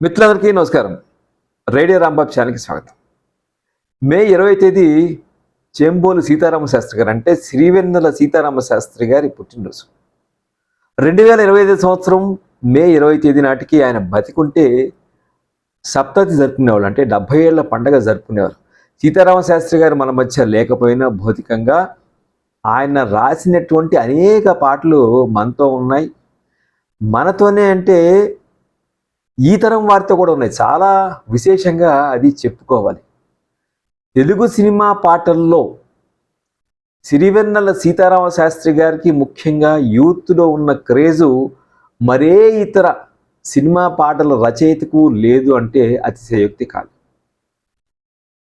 మిత్రులందరికీ నమస్కారం. రేడియో రాంబాబు ఛానల్కి స్వాగతం. మే ఇరవై తేదీ చెంబోలు సీతారామ శాస్త్రి గారు అంటే శ్రీవెన్నెల సీతారామ శాస్త్రి గారి పుట్టినరోజు. రెండు వేల ఇరవై ఐదు సంవత్సరం మే ఇరవై తేదీ నాటికి ఆయన బతికుంటే సప్తతి జరుపుకునేవాళ్ళు అంటే డెబ్బై ఏళ్ళ పండగ జరుపుకునేవారు. సీతారామ శాస్త్రి గారు మన మధ్య లేకపోయినా భౌతికంగా ఆయన రాసినటువంటి అనేక పాటలు మనతో ఉన్నాయి. మనతోనే అంటే ఈ తరం వారితో కూడా ఉన్నాయి. చాలా విశేషంగా అది చెప్పుకోవాలి. తెలుగు సినిమా పాటల్లో సిరివెన్నెల సీతారామ శాస్త్రి గారికి ముఖ్యంగా యూత్లో ఉన్న క్రేజు మరే ఇతర సినిమా పాటల రచయితకు లేదు అంటే అతిశయోక్తి కాదు.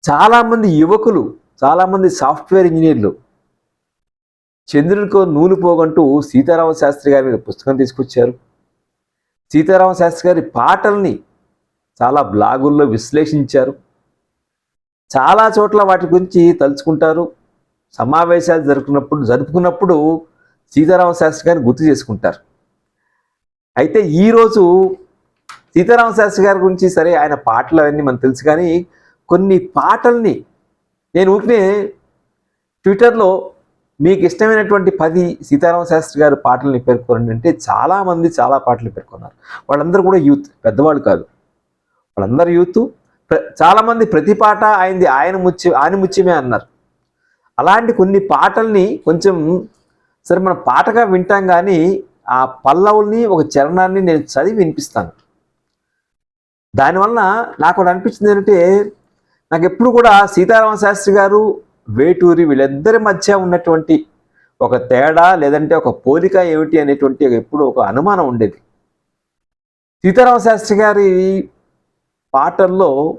చాలామంది యువకులు చాలామంది సాఫ్ట్వేర్ ఇంజనీర్లు చంద్రునికో నూలు పోగంటూ సీతారామ శాస్త్రి గారి మీద పుస్తకం తీసుకొచ్చారు. సీతారామ శాస్త్రి గారి పాటల్ని చాలా బ్లాగుల్లో విశ్లేషించారు. చాలా చోట్ల వాటి గురించి తలుచుకుంటారు. సమావేశాలు జరుపుకున్నప్పుడు జరుపుకున్నప్పుడు సీతారామ శాస్త్రి గారిని గుర్తు చేసుకుంటారు. అయితే ఈరోజు సీతారామ శాస్త్రి గారి గురించి సరే ఆయన పాటలు అవన్నీ మనకు తెలుసు కానీ కొన్ని పాటల్ని నేను ఊరికనే ట్విట్టర్లో మీకు ఇష్టమైనటువంటి పది సీతారామ శాస్త్రి గారి పాటల్ని పేర్కొనండి అంటే చాలామంది చాలా పాటలు పేర్కొన్నారు. వాళ్ళందరూ కూడా యూత్ పెద్దవాళ్ళు కాదు. వాళ్ళందరూ యూత్. ప్ర- చాలామంది ప్రతి పాట ఆయనది ఆయన ముచ్చి ఆయన ముత్యమే అన్నారు. అలాంటి కొన్ని పాటల్ని కొంచెం సరే మనం పాటగా వింటాం కానీ ఆ పల్లవుల్ని ఒక చరణాన్ని నేను చదివి వినిపిస్తాను. దానివల్ల నాకు అనిపించింది ఏంటంటే నాకు ఎప్పుడు కూడా సీతారామ శాస్త్రి గారు వేటూరి వీళ్ళిద్దరి మధ్య ఉన్నటువంటి ఒక తేడా లేదంటే ఒక పోలిక ఏమిటి అనేటువంటి ఎప్పుడు ఒక అనుమానం ఉండేది. సీతారామ శాస్త్రి గారి పాటల్లో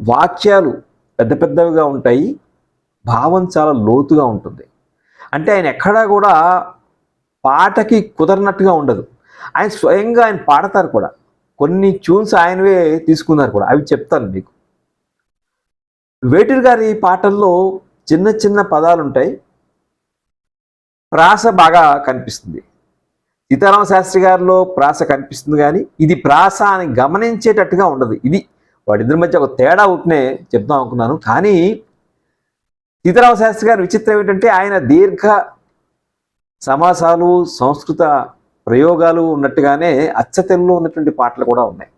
వాక్యాలు పెద్ద పెద్దవిగా ఉంటాయి భావం చాలా లోతుగా ఉంటుంది. అంటే ఆయన ఎక్కడా కూడా పాటకి కుదరనట్టుగా ఉండదు. ఆయన స్వయంగా ఆయన పాడతారు కూడా. కొన్ని ట్యూన్స్ ఆయనవే తీసుకున్నారు కూడా. అవి చెప్తాను మీకు. వేటూరు గారి పాటల్లో చిన్న చిన్న పదాలు ఉంటాయి ప్రాస బాగా కనిపిస్తుంది. సీతారామ శాస్త్రి గారిలో ప్రాస కనిపిస్తుంది కానీ ఇది ప్రాస అని గమనించేటట్టుగా ఉండదు. ఇది వాటిద్దరి మధ్య ఒక తేడా ఉంటేనే చెప్దాం అనుకున్నాను. కానీ సీతారామ శాస్త్రి గారి విచిత్రం ఏంటంటే ఆయన దీర్ఘ సమాసాలు సంస్కృత ప్రయోగాలు ఉన్నట్టుగానే అచ్చతెల్లో ఉన్నటువంటి పాటలు కూడా ఉన్నాయి.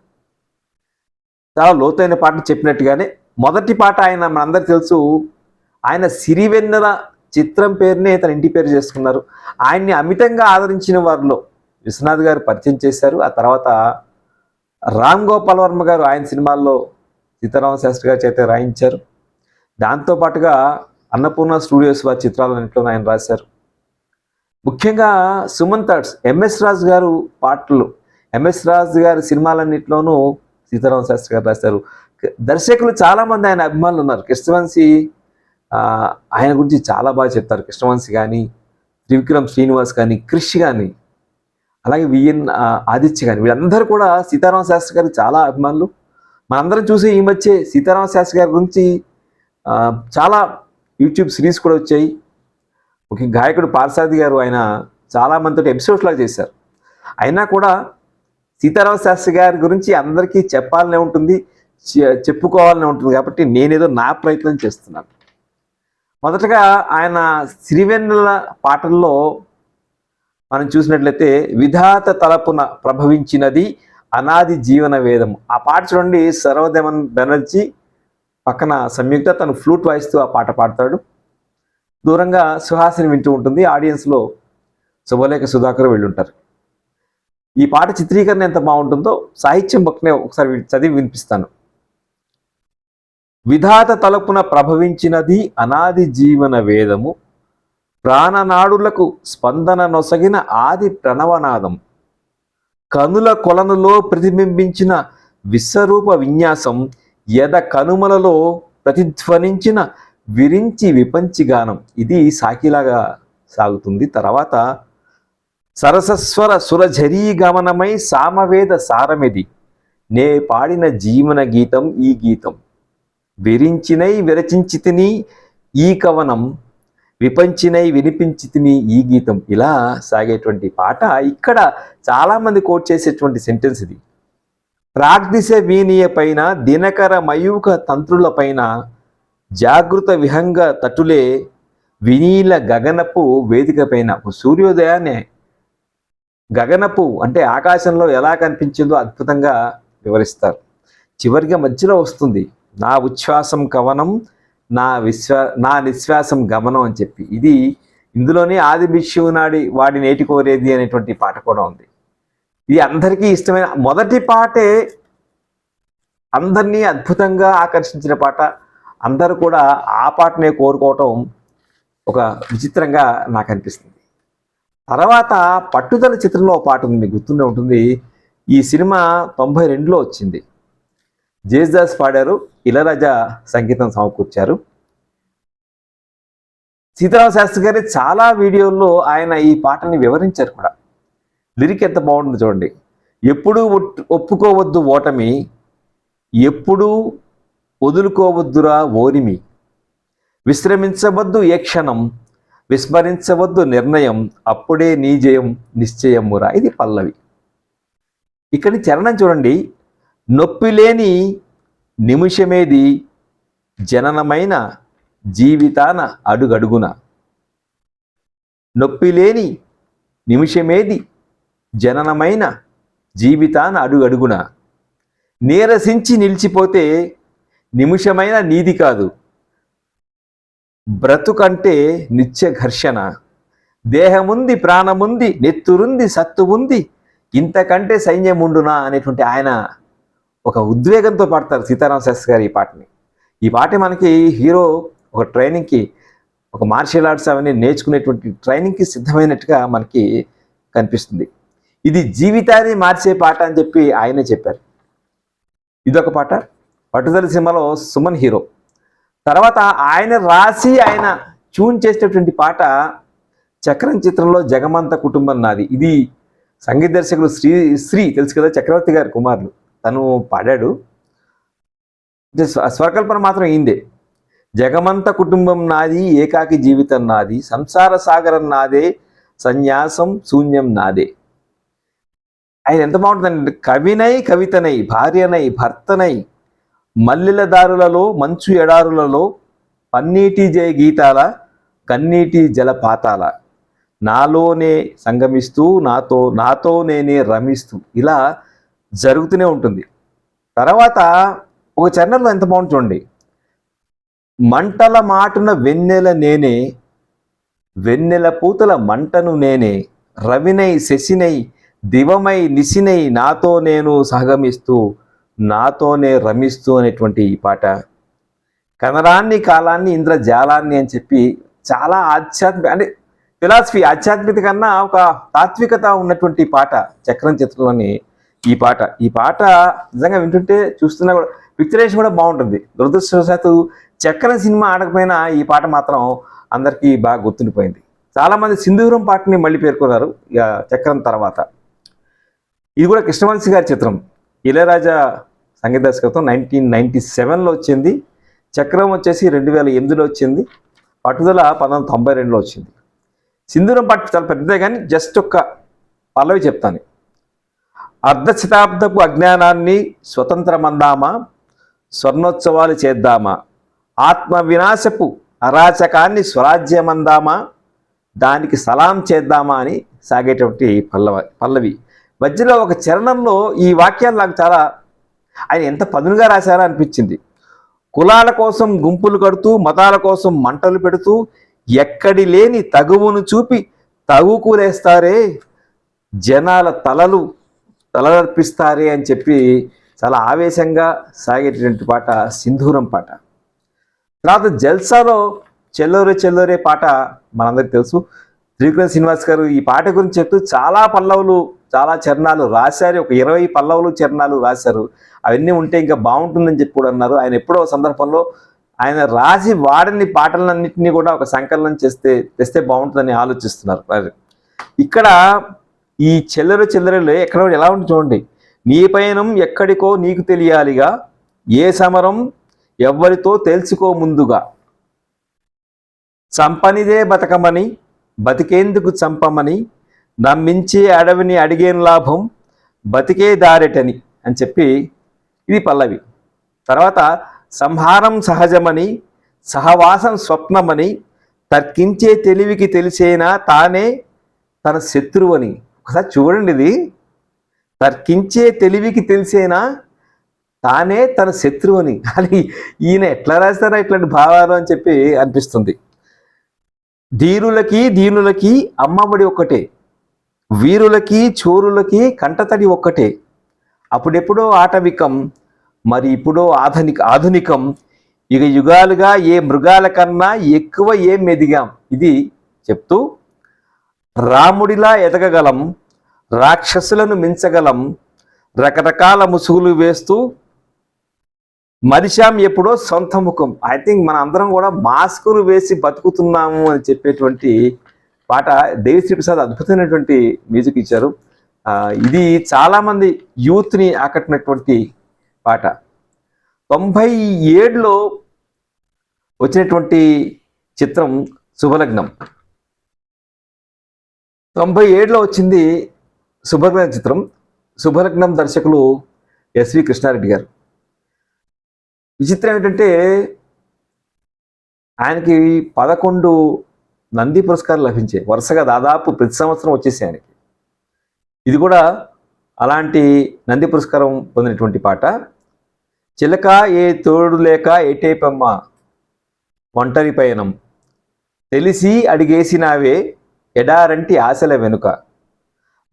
చాలా లోతైన పాటలు చెప్పినట్టుగానే మొదటి పాట ఆయన మనందరికి తెలుసు. ఆయన సిరివెన్నెల చిత్రం పేరునే తన ఇంటి పేరు చేసుకున్నారు. ఆయన్ని అమితంగా ఆదరించిన వారిలో విశ్వనాథ్ గారు పరిచయం చేశారు. ఆ తర్వాత రామ్ గోపాల్ వర్మ గారు ఆయన సినిమాల్లో సీతారామ శాస్త్రి గారి చేత రాయించారు. దాంతోపాటుగా అన్నపూర్ణ స్టూడియోస్ వారి చిత్రాలన్నింటిలో ఆయన రాశారు. ముఖ్యంగా సుమన్ థాట్స్ ఎంఎస్ రాజు గారు పాటలు ఎంఎస్ రాజు గారి సినిమాలన్నింటిలోనూ సీతారామ శాస్త్రి గారు రాశారు. దర్శకులు చాలామంది ఆయన అభిమానులు ఉన్నారు. కృష్ణవంశీ ఆయన గురించి చాలా బాగా చెప్తారు. కృష్ణవంశీ కానీ త్రివిక్రమ్ శ్రీనివాస్ కానీ క్రిష్ కానీ అలాగే విఎన్ ఆదిత్య కానీ వీళ్ళందరూ కూడా సీతారామ శాస్త్రి గారు చాలా అభిమానులు. మనందరం చూసి ఈ మధ్య సీతారామ శాస్త్రి గారి గురించి చాలా యూట్యూబ్ సిరీస్ కూడా వచ్చాయి. ఒక గాయకుడు పార్సాది గారు ఆయన చాలా మందితో ఎపిసోడ్స్ లాగా చేశారు. అయినా కూడా సీతారామ శాస్త్రి గారి గురించి అందరికీ చెప్పాలనే ఉంటుంది. చెప్పుకోవాలని ఉంటుంది కాబట్టి నేనేదో నా ప్రయత్నం చేస్తున్నాను. మొదటగా ఆయన సిరివెన్నెల పాటల్లో మనం చూసినట్లయితే విధాత తలపున ప్రభవించినది అనాది జీవన వేదం ఆ పాట చూడండి సర్వదేవన్ బెనర్జీ పక్కన సంయుక్త తను ఫ్లూట్ వాయిస్తూ ఆ పాట పాడతాడు. దూరంగా సుహాసిని వింటూ ఉంటుంది ఆడియన్స్లో శుభలేఖ సుధాకర్ వెళ్ళుంటారు. ఈ పాట చిత్రీకరణ ఎంత బాగుంటుందో సాహిత్యం పక్కనే ఒకసారి చదివి వినిపిస్తాను. విధాత తలపున ప్రభవించినది అనాది జీవన వేదము. ప్రాణనాడులకు స్పందన నొసగిన ఆది ప్రణవనాదం. కనుల కొలనులో ప్రతిబింబించిన విశ్వరూప విన్యాసం యద కనుమలలో ప్రతిధ్వనించిన విరించి విపంచి గానం. ఇది సాకిలాగా సాగుతుంది. తర్వాత సరసస్వర సురఝరీ గమనమై సామవేద సారమిది. నే పాడిన జీవన గీతం ఈ గీతం. విరించినై విరచించితిని ఈ కవనం విపంచినై వినిపించితిని ఈ గీతం ఇలా సాగేటువంటి పాట. ఇక్కడ చాలామంది కోట్ చేసేటువంటి సెంటెన్స్ ఇది. ప్రాగ్దిశ వీనియ పైన దినకర మయూక తంత్రుల పైన జాగృత విహంగ తటులే వినీల గగనపు వేదిక పైన. సూర్యోదయాన్ని గగనపు అంటే ఆకాశంలో ఎలా కనిపించిందో అద్భుతంగా వివరిస్తారు. చివరిగా మధ్యలో వస్తుంది. నా ఉచ్ఛ్వాసం కవనం నా విశ్వా నా నిశ్వాసం గమనం అని చెప్పి. ఇది ఇందులోనే ఆది బిష్యువు నాడి వాడి నేటి కోరేది అనేటువంటి పాట కూడా ఉంది. ఇది అందరికీ ఇష్టమైన మొదటి పాటే అందరినీ అద్భుతంగా ఆకర్షించిన పాట. అందరూ కూడా ఆ పాటనే కోరుకోవటం ఒక విచిత్రంగా నాకు అనిపిస్తుంది. తర్వాత పట్టుదల చిత్రంలో పాట ఉంది మీకు గుర్తుండే ఉంటుంది. ఈ సినిమా తొంభై రెండులో వచ్చింది. జేసుదాస్ పాడారు. ఇళరాజా సంగీతం సమకూర్చారు. సీతారామ శాస్త్రి గారి చాలా వీడియోల్లో ఆయన ఈ పాటని వివరించారు కూడా. లిరిక్ ఎంత బాగుంటుంది చూడండి. ఎప్పుడూ ఒప్పుకోవద్దు ఓటమి ఎప్పుడూ వదులుకోవద్దురా ఓరిమి. విశ్రమించవద్దు ఏ క్షణం విస్మరించవద్దు నిర్ణయం అప్పుడే నీ జయం నిశ్చయమురా. ఇది పల్లవి. ఇక్కడి చరణం చూడండి. నొప్పి లేని నిమిషమేది జననమైన జీవితాన అడుగడుగున. నొప్పి లేని నిమిషమేది జననమైన జీవితాన అడుగడుగున. నీరసించి నిలిచిపోతే నిమిషమైన నీది కాదు. బ్రతుకంటే నిత్య ఘర్షణ. దేహముంది ప్రాణముంది నెత్తురుంది సత్తు ఉంది ఇంతకంటే సైన్యముండునా అనేటువంటి ఆయన ఒక ఉద్వేగంతో పాడతారు సీతారామ శాస్త్రి గారు ఈ పాటని. ఈ పాట మనకి హీరో ఒక ట్రైనింగ్కి ఒక మార్షల్ ఆర్ట్స్ అవన్నీ నేర్చుకునేటువంటి ట్రైనింగ్కి సిద్ధమైనట్టుగా మనకి కనిపిస్తుంది. ఇది జీవితాన్ని మార్చే పాట అని చెప్పి ఆయనే చెప్పారు. ఇదొక పాట. పట్టుదల సినిమాలో సుమన్ హీరో. తర్వాత ఆయన రాసి ఆయన ట్యూన్ చేసినటువంటి పాట చక్రం చిత్రంలో జగమంత కుటుంబం నాది. ఇది సంగీత దర్శకులు శ్రీ శ్రీ తెలుసు కదా చక్రవర్తి గారి కుమారులు. తను పాడాడు. స్వకల్పన మాత్రం అయిందే. జగమంత కుటుంబం నాది ఏకాకి జీవితం నాది సంసార సాగరం నాదే సన్యాసం శూన్యం నాదే. ఆయన ఎంత బాగుంటుందంటే కవినై కవితనై భార్యనై భర్తనై మల్లెల దారులలో మంచు ఎడారులలో పన్నీటి జయ గీతాల కన్నీటి జలపాతాల నాలోనే సంగమిస్తూ నాతో నాతో నేనే రమిస్తూ ఇలా జరుగుతూనే ఉంటుంది. తర్వాత ఒక చరణంలో ఎంత బాగుంటుంది చూడండి. మంటల మాటున వెన్నెల నేనే వెన్నెల పూతల మంటను నేనే రవినై శశినై దివమై నిశినై నాతో నేను సహగమిస్తూ నాతోనే రమిస్తూ అనేటువంటి ఈ పాట. కనరాన్ని కాలాన్ని ఇంద్రజాలాన్ని అని చెప్పి చాలా ఆధ్యాత్మిక అంటే ఫిలాసఫీ ఆధ్యాత్మికత కన్నా ఒక తాత్వికత ఉన్నటువంటి పాట చక్రం చిత్రంలోని ఈ పాట. ఈ పాట నిజంగా వింటుంటే చూస్తున్నా కూడా పిక్చరేషన్ కూడా బాగుంటుంది. దురదృష్టవశాత్తు చక్కని సినిమా ఆడకపోయినా ఈ పాట మాత్రం అందరికీ బాగా గుర్తుండిపోయింది. చాలామంది సింధూరం పాటని మళ్ళీ పేర్కొన్నారు ఇక చక్రం తర్వాత. ఇది కూడా కృష్ణవంశీ గారి చిత్రం. ఇళయరాజా సంగీత దర్శకత్వం నైన్టీన్ నైన్టీ సెవెన్లో వచ్చింది. చక్రం వచ్చేసి రెండు వేల ఎనిమిదిలో వచ్చింది. పట్టుదల పంతొమ్మిది తొంభై రెండులో వచ్చింది. సింధూరం పాట చాలా పెద్దదే కానీ జస్ట్ ఒక్క పల్లవి చెప్తాను. అర్ధ శతాబ్దపు అజ్ఞానాన్ని స్వతంత్రమందామా? స్వర్ణోత్సవాలు చేద్దామా? ఆత్మ వినాశపు అరాచకాన్ని స్వరాజ్యమందామా? దానికి సలాం చేద్దామా అని సాగేటువంటి పల్లవ పల్లవి. మధ్యలో ఒక చరణంలో ఈ వాక్యాలు నాకు చాలా ఆయన ఎంత పదునుగా రాశారో అనిపించింది. కులాల కోసం గుంపులు కడుతూ మతాల కోసం మంటలు పెడుతూ ఎక్కడి లేని తగువును చూపి తగుకులేస్తారే? జనాల తలలు తలదర్పిస్తారే అని చెప్పి చాలా ఆవేశంగా సాగేటటువంటి పాట సింధూరం పాట. తర్వాత జల్సాలో చెల్లోరే చెల్లోరే పాట మనందరికీ తెలుసు. శ్రీకృష్ణ శ్రీనివాస్ గారు ఈ పాట గురించి చెప్తూ చాలా పల్లవులు చాలా చరణాలు రాశారు. ఒక ఇరవై పల్లవులు చరణాలు రాశారు. అవన్నీ ఉంటే ఇంకా బాగుంటుందని చెప్పి కూడా అన్నారు. ఆయన ఎప్పుడో సందర్భంలో ఆయన రాసి వాడని పాటలన్నింటినీ కూడా ఒక సంకలనం చేస్తే తెస్తే బాగుంటుందని ఆలోచిస్తున్నారు. ఇక్కడ ఈ చిల్లర చిల్లరలు ఎక్కడ ఎలా ఉంటుంది చూడండి. నీ పయనం ఎక్కడికో నీకు తెలియాలిగా ఏ సమరం ఎవ్వరితో తెలుసుకో ముందుగా. చంపనిదే బతకమని బతికేందుకు చంపమని నమ్మించే అడవిని అడిగేం లాభం బతికే దారెటని అని చెప్పి ఇది పల్లవి. తర్వాత సంహారం సహజమని సహవాసం స్వప్నమని తర్కించే తెలివికి తెలిసేనా తానే తన శత్రువని. ఒకసారి చూడండి ఇది. తర్కించే తెలివికి తెలిసేనా? తానే తన శత్రువు అని కానీ ఈయన ఎట్లా రాస్తారా ఇట్లాంటి భావాలు అని చెప్పి అనిపిస్తుంది. ధీరులకి దీనులకి అమ్మఒడి ఒక్కటే. వీరులకి చోరులకి కంటతడి ఒక్కటే. అప్పుడెప్పుడో ఆటవికం మరి ఇప్పుడో ఆధునిక ఆధునికం. ఇక యుగాలుగా ఏ మృగాల కన్నా ఎక్కువ ఏం ఎదిగాం? ఇది చెప్తూ రాముడిలా ఎదగగలం రాక్షసులను మించగలం రకరకాల ముసుగులు వేస్తూ మరిశాం ఎప్పుడో సొంత ముఖం. ఐ థింక్ మన అందరం కూడా మాస్కులు వేసి బతుకుతున్నాము అని చెప్పేటువంటి పాట దేవిశ్రీ ప్రసాద్ అద్భుతమైనటువంటి మ్యూజిక్ ఇచ్చారు. ఇది చాలామంది యూత్ని ఆకట్టినటువంటి పాట. తొంభై ఏడులో వచ్చినటువంటి చిత్రం శుభలగ్నం. తొంభై ఏడులో వచ్చింది శుభలగ్నం చిత్రం. శుభలగ్నం దర్శకులు ఎస్వి కృష్ణారెడ్డి గారు. విచిత్రం ఏంటంటే ఆయనకి పదకొండు నంది పురస్కారాలు లభించాయి వరుసగా దాదాపు ప్రతి సంవత్సరం వచ్చేసి ఆయనకి. ఇది కూడా అలాంటి నంది పురస్కారం పొందినటువంటి పాట. చిలక ఏ తోడు లేక ఏటేపమ్మ ఒంటరి పయనం. తెలిసి అడిగేసినావే ఎడారంటి ఆశల వెనుక.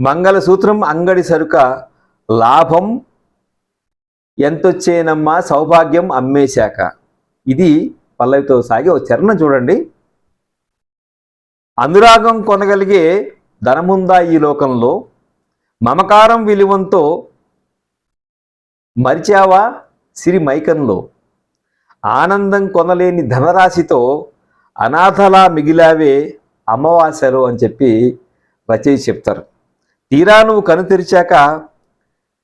మంగళసూత్రం అంగడి సరుక లాభం ఎంతొచ్చేనమ్మా సౌభాగ్యం అమ్మేశాక. ఇది పల్లవితో సాగే ఒక చరణం చూడండి. అనురాగం కొనగలిగే ధనముందా ఈ లోకంలో? మమకారం విలువంతో మరిచావా సిరి మైకంలో ఆనందం కొనలేని ధనరాశితో అనాథలా మిగిలావే అమావాస్యలో అని చెప్పి రచయిత చెప్తారు. తీరా నువ్వు కను తెరిచాక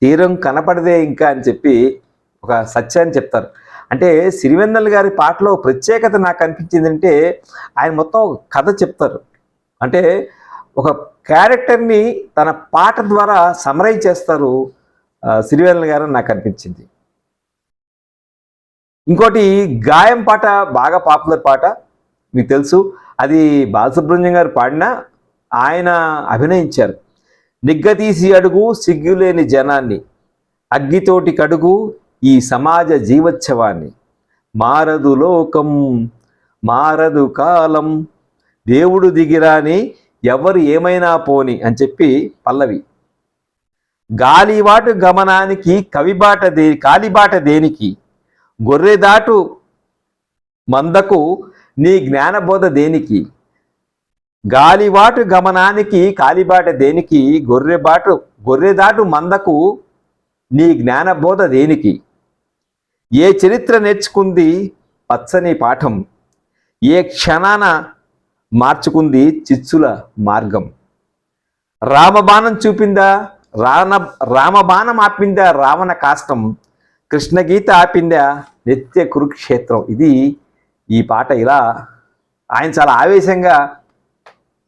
తీరం కనపడదే ఇంకా అని చెప్పి ఒక సత్యాన్ని చెప్తారు. అంటే సిరివెన్నెల గారి పాటలో ప్రత్యేకత నాకు అనిపించింది అంటే ఆయన మొత్తం ఒక కథ చెప్తారు. అంటే ఒక క్యారెక్టర్ని తన పాట ద్వారా సమరైజ్ చేస్తారు ఆ, సిరివెన్నెల గారు నాకు అనిపించింది. ఇంకోటి గాయం పాట బాగా పాపులర్ పాట. మీకు తెలుసు. అది బాలసుబ్రహ్మణ్యం గారు పాడినా ఆయన అభినయించారు. నిగ్గతీసి అడుగు సిగ్గులేని జనాన్ని అగ్గితోటి కడుగు ఈ సమాజ జీవోత్సవాన్ని. మారదు లోకం మారదు కాలం దేవుడు దిగిరాని ఎవరు ఏమైనా పోని అని చెప్పి పల్లవి. గాలివాటు గమనానికి కవిబాట దే కాలిబాట దేనికి గొర్రెదాటు మందకు నీ జ్ఞానబోధ దేనికి? గాలివాటు గమనానికి కాలిబాట దేనికి? గొర్రెబాటు గొర్రెదాటు మందకు నీ జ్ఞానబోధ దేనికి? ఏ చరిత్ర నేర్చుకుంది పచ్చని పాఠం? ఏ క్షణాన మార్చుకుంది చిచ్చుల మార్గం? రామబాణం చూపిందా? రాణ రామబాణం ఆపిందా? రావణ కాష్టం? కృష్ణగీత ఆపిందా? నిత్య కురుక్షేత్రం? ఇది ఈ పాట ఇలా ఆయన చాలా ఆవేశంగా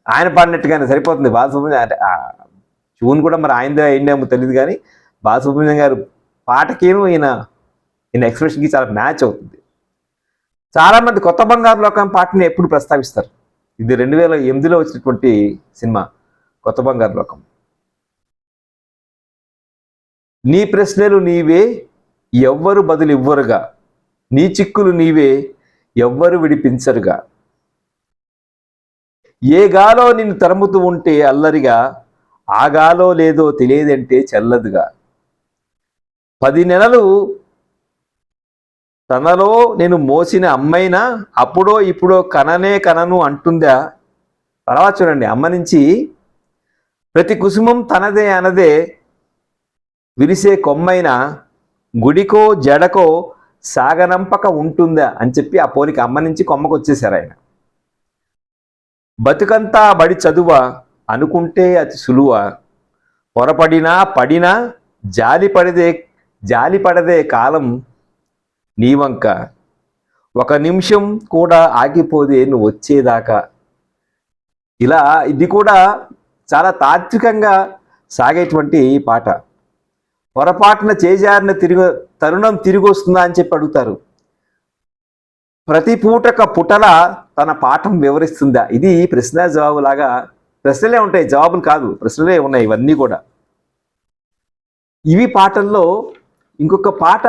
ఆయన పాడినట్టుగానే సరిపోతుంది. బాలసుబ్రహ్మణ్యం అంటే ట్యూన్ కూడా మరి ఆయనదే అయిందేమో తెలియదు కానీ బాలసుబ్రహ్మణ్యం గారు పాటకేను ఈయన ఈయన ఎక్స్ప్రెషన్కి చాలా మ్యాచ్ అవుతుంది. చాలామంది కొత్త బంగారు లోకం పాటని ఎప్పుడు ప్రస్తావిస్తారు? ఇది రెండు వేల ఎనిమిదిలో వచ్చినటువంటి సినిమా కొత్త బంగారు లోకం. నీ ప్రశ్నలు నీవే ఎవ్వరు బదులు ఇవ్వరుగా నీ చిక్కులు నీవే ఎవ్వరు విడిపించరుగా. ఏ గాలో నిన్ను తరుముతూ ఉంటే అల్లరిగా ఆ గాలో లేదో తెలియదంటే చల్లదుగా. పది నెలలు తనలో నేను మోసిన అమ్మైనా అప్పుడో ఇప్పుడో కననే కనను అంటుందా? తర్వాత చూడండి అమ్మ నుంచి ప్రతి కుసుమం తనదే అనదే విరిసే కొమ్మైనా గుడికో జడకో సాగనంపక ఉంటుందా అని చెప్పి ఆ పోలిక అమ్మ నుంచి కొమ్మకు వచ్చేశారు ఆయన. బతుకంతా బడి చదువ అనుకుంటే అతి సులువ. పొరపడినా పడినా జాలి పడదే జాలి పడదే కాలం నీవంక ఒక నిమిషం కూడా ఆగిపోదే నువ్వు వచ్చేదాకా. ఇలా ఇది కూడా చాలా తాత్వికంగా సాగేటువంటి పాట. పొరపాటున చేజారిన తిరిగి తరుణం తిరిగి వస్తుందా అని చెప్పి అడుగుతారు. ప్రతి పూటక పుటల తన పాఠం వివరిస్తుందా? ఇది ప్రశ్న జవాబు లాగా ప్రశ్నలే ఉంటాయి జవాబులు కాదు ప్రశ్నలే ఉన్నాయి ఇవన్నీ కూడా. ఇవి పాటల్లో ఇంకొక పాట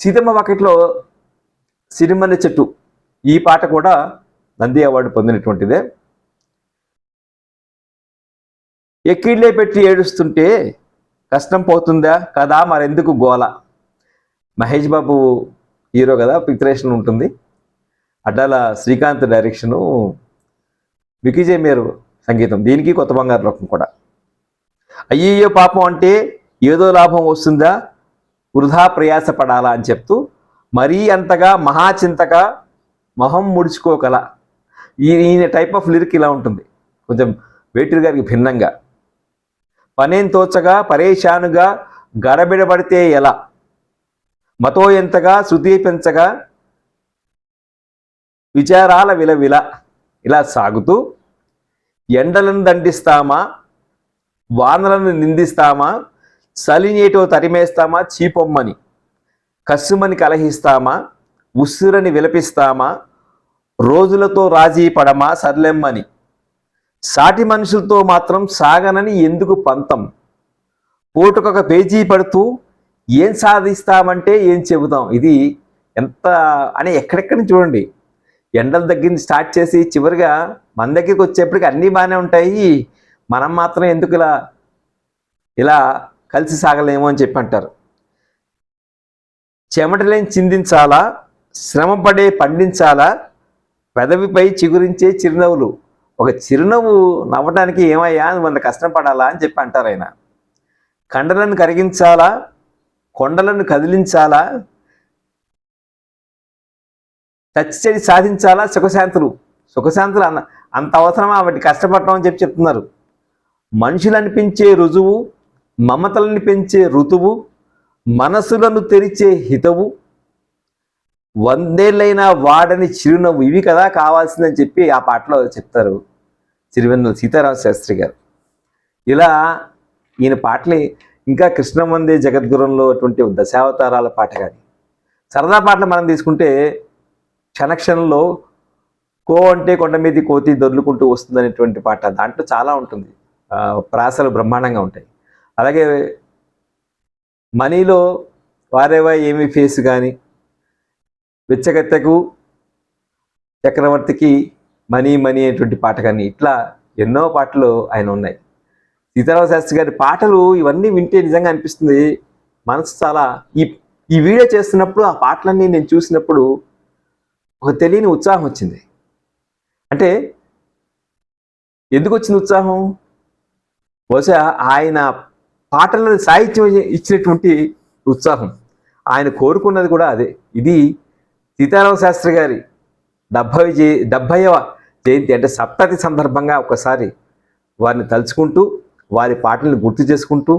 సీతమ్మ వాకిట్లో సిరిమల్లె చెట్టు. ఈ పాట కూడా నంది అవార్డు పొందినటువంటిదే. ఎక్కిళ్ళే పెట్టి ఏడుస్తుంటే కష్టం పోతుందా కదా మరెందుకు గోల? మహేష్ బాబు హీరో కదా పిక్చరేషన్ ఉంటుంది. అడ్డాల శ్రీకాంత్ డైరెక్షను వికీజే మేరు సంగీతం. దీనికి కొత్త బంగారు లోకం కూడా. అయ్యయ్యో పాపం అంటే ఏదో లాభం వస్తుందా? వృధా ప్రయాస పడాలా అని చెప్తూ మరీ అంతగా మహాచింతగా మొహం ముడుచుకోగల ఈ ఈయన టైప్ ఆఫ్ లిరిక్ ఇలా ఉంటుంది. కొంచెం వేటూరు గారికి భిన్నంగా. పనేం తోచగా పరేషానుగా గడబిడబడితే ఎలా? మతో ఎంతగా శృతి పెంచగా? విచారాల విలవిల ఇలా సాగుతూ ఎండలను దండిస్తామా? వానలను నిందిస్తామా? సలినేటో తరిమేస్తామా? చీపొమ్మని కస్సుమని కలహిస్తామా? ఉస్సురని విలపిస్తామా? రోజులతో రాజీ పడమా? సర్లెమ్మని. సాటి మనుషులతో మాత్రం సాగనని ఎందుకు పంతం? పూటకొక పేజీ పడుతూ ఏం సాధిస్తామంటే ఏం చెబుతాం? ఇది ఎంత అని ఎక్కడెక్కడి నుంచి చూడండి. ఎండల దగ్గర నుంచి స్టార్ట్ చేసి చివరిగా మన దగ్గరికి వచ్చేప్పటికి అన్నీ బాగానే ఉంటాయి. మనం మాత్రం ఎందుకు ఇలా ఇలా కలిసి సాగలేమో అని చెప్పి అంటారు. చెమటలేని చిందించాలా? శ్రమపడే పండించాలా? పెదవిపై చిగురించే చిరునవ్వులు. ఒక చిరునవ్వు నవ్వడానికి ఏమయ్యా? అని అంత కష్టపడాలా అని చెప్పి అంటారు ఆయన. కండలను కరిగించాలా? కొండలను కదిలించాలా? చచ్చిచెడి సాధించాలా? సుఖశాంతులు. సుఖశాంతులు అన్న అంత అవసరమా? వాటి కష్టపడటం అని చెప్పి చెప్తున్నారు. మనుషులు అనిపించే రుజువు మమతలను పెంచే ఋతువు మనసులను తెరిచే హితవు వందేళ్ళైనా వాడని చిరునవ్వు ఇవి కదా కావాల్సిందని చెప్పి ఆ పాటలో చెప్తారు. సిరివెన్నెల సీతారామ శాస్త్రి గారు. ఇలా ఈయన పాటలే ఇంకా కృష్ణమందే జగద్గురంలో అటువంటి దశావతారాల పాట కానీ సరదా పాటలు మనం తీసుకుంటే క్షణక్షణంలో కో అంటే కొండ మీది కోతి దొర్లుకుంటూ వస్తుందనేటువంటి పాట దాంట్లో చాలా ఉంటుంది. ప్రాసలు బ్రహ్మాండంగా ఉంటాయి. అలాగే మనీలో వారేవా ఏమి ఫేస్ కానీ వెచ్చగత్తెకు చక్రవర్తికి మనీ మనీ అనేటువంటి పాట కానీ ఇట్లా ఎన్నో పాటలు ఆయన ఉన్నాయి. సీతారామ శాస్త్రి గారి పాటలు ఇవన్నీ వింటే నిజంగా అనిపిస్తుంది. మనసు చాలా ఈ ఈ వీడియో చేస్తున్నప్పుడు ఆ పాటలన్నీ నేను చూసినప్పుడు ఒక తెలియని ఉత్సాహం వచ్చింది. అంటే ఎందుకు వచ్చింది ఉత్సాహం? బహుశా ఆయన పాటలను సాహిత్యం ఇచ్చినటువంటి ఉత్సాహం. ఆయన కోరుకున్నది కూడా అదే. ఇది సీతారామ శాస్త్రి గారి డెబ్భై జయ డెబ్భైవ జయంతి అంటే సప్తతి సందర్భంగా ఒకసారి వారిని తలుచుకుంటూ వారి పాటలను గుర్తు చేసుకుంటూ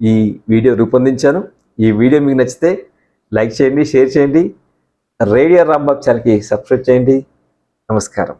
ఈ వీడియో రూపొందించాను. ఈ వీడియో మీకు నచ్చితే లైక్ చేయండి షేర్ చేయండి. రేడియో రాంబాబ్ ఛానల్కి సబ్స్క్రైబ్ చేయండి. నమస్కారం.